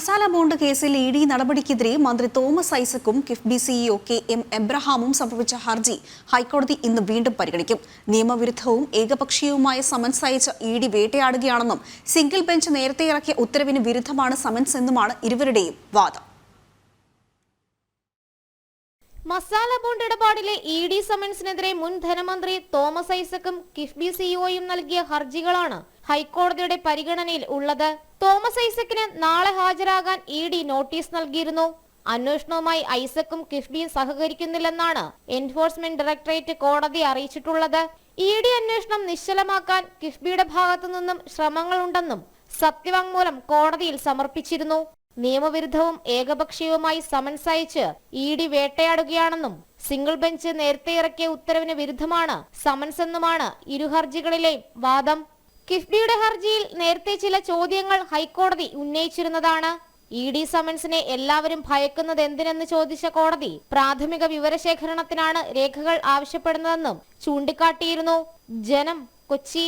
Masala bond കേസിൽ E D നടപടിക്കെതിരെ മന്ത്രി തോമസ് ഐസക്കും കിഫ്ബി സിഇഒ കെ എം എബ്രഹാമും സമർപ്പിച്ച ഹർജി ഹൈക്കോടതി ഇന്ന് വീണ്ടും പരിഗണിക്കും. നിയമവിരുദ്ധവും ഏകപക്ഷീയവുമായ സമൻസ് അയച്ച ഇ ഡി വേട്ടയാടുകയാണെന്നും സിംഗിൾ ബെഞ്ച് നേരത്തെ ഇറക്കിയ ഉത്തരവിന് വിരുദ്ധമാണ് സമൻസ് എന്നുമാണ് ഇരുവരുടെയും വാദം. മസാല ബോണ്ട് ഇടപാടിലെ ഇ ഡി സമൻസിനെതിരെ മുൻ ധനമന്ത്രി തോമസ് ഐസക്കും കിഫ്ബി സിഇഒയും നൽകിയ ഹർജികളാണ് ഹൈക്കോടതിയുടെ പരിഗണനയിൽ ഉള്ളത്. തോമസ് ഐസക്കിന് നാളെ ഹാജരാകാൻ ഇ ഡി നോട്ടീസ് നൽകിയിരുന്നു. അന്വേഷണവുമായി ഐസക്കും കിഫ്ബിയും സഹകരിക്കുന്നില്ലെന്നാണ് എൻഫോഴ്സ്മെന്റ് ഡയറക്ടറേറ്റ് കോടതി അറിയിച്ചിട്ടുള്ളത്. ഇ ഡി അന്വേഷണം നിശ്ചലമാക്കാൻ കിഫ്ബിയുടെ ഭാഗത്തു നിന്നും ശ്രമങ്ങളുണ്ടെന്നും സത്യവാങ്മൂലം കോടതിയിൽ സമർപ്പിച്ചിരുന്നു. നിയമവിരുദ്ധവും ഏകപക്ഷീയവുമായി സമൻസ് അയച്ച് ഇ ഡി വേട്ടയാടുകയാണെന്നും സിംഗിൾ ബെഞ്ച് നേരത്തെ ഇറക്കിയ ഉത്തരവിന് വിരുദ്ധമാണ് സമൻസ് എന്നുമാണ് ഇരു ഹർജികളിലെയും വാദം. കിഫ്ബിയുടെ ഹർജിയിൽ നേരത്തെ ചില ചോദ്യങ്ങൾ ഹൈക്കോടതി ഉന്നയിച്ചിരുന്നതാണ്. ഇ ഡി സമൻസിനെ എല്ലാവരും ഭയക്കുന്നത് എന്തിനെന്ന് ചോദിച്ച കോടതി പ്രാഥമിക വിവരശേഖരണത്തിനാണ് രേഖകൾ ആവശ്യപ്പെടുന്നതെന്നും ചൂണ്ടിക്കാട്ടിയിരുന്നു. ജനം കൊച്ചി